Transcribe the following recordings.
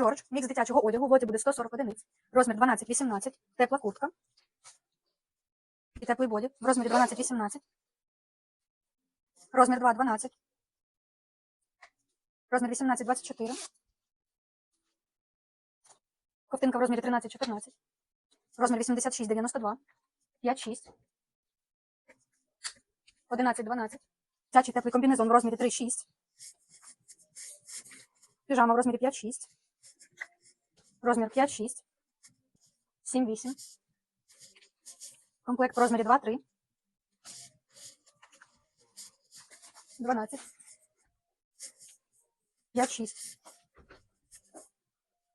Джордж, мікс дитячого одягу, в лоті буде 140 одиниць. Розмір 12-18, тепла куртка. І теплий боді в розмірі 12-18. Розмір 2-12. Розмір 18-24. Ковтинка в розмірі 13-14. Розмір 86-92. 5-6. 11-12. Дитячий теплий комбінезон в розмірі 3-6. Піжама в розмірі 5-6. Розмір 5-6. 7-8. Комплект в розмірі 2-3. 12. 5-6.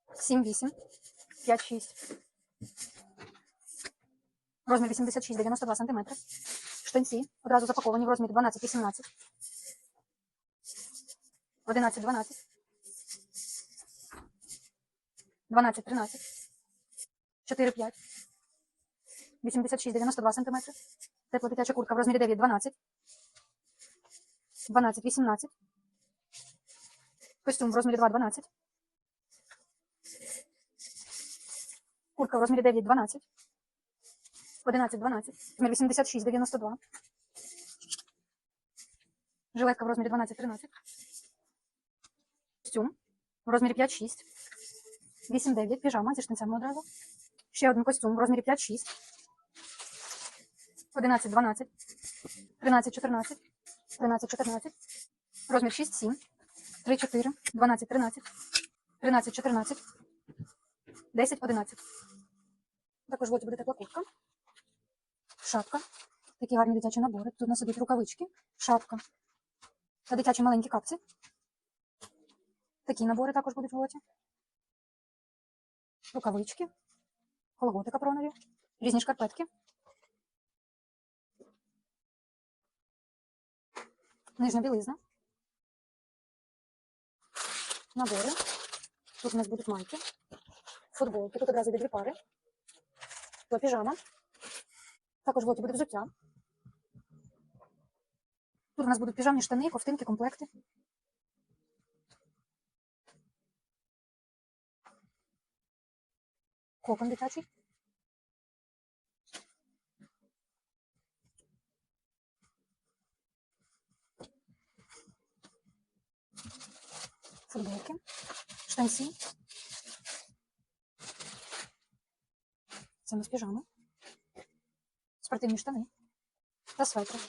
7-8. 5-6. Розмір 86-92 см. Штанці одразу запаковані в розмірі 12-18. 11-12. 12-13. 4-5. 86-92 см. Тепла дитяча куртка в розмірі 9-12. 12-18. Костюм в розмірі 2-12. Куртка в розмірі 9-12. 11-12. Розмір 86-92. Жилетка в розмірі 12-13. Костюм в розмірі 5-6. 8-9. Піжама зі штанцями одразу. Ще один костюм в розмірі 5-6. 11-12. 13-14. 13-14. Розмір 6-7. 3-4. 12-13. 13-14. 10-11. Також в лоті буде тепла куртка. Шапка. Такі гарні дитячі набори. Тут у нас ідуть рукавички, шапка та дитячі маленькі капці. Такі набори також будуть в лоті. Рукавички, колготи капронові, різні шкарпетки. Нижня білизна. Набори. Тут у нас будуть майки, футболки. Тут одразу дві пари. То піжама. Також в лоті буде взуття. Тут у нас будуть піжамні штани, ковтинки, комплекти. Кокон дитячий. Футболки, штанці. Це у нас піжами. Спортивні штани та светри.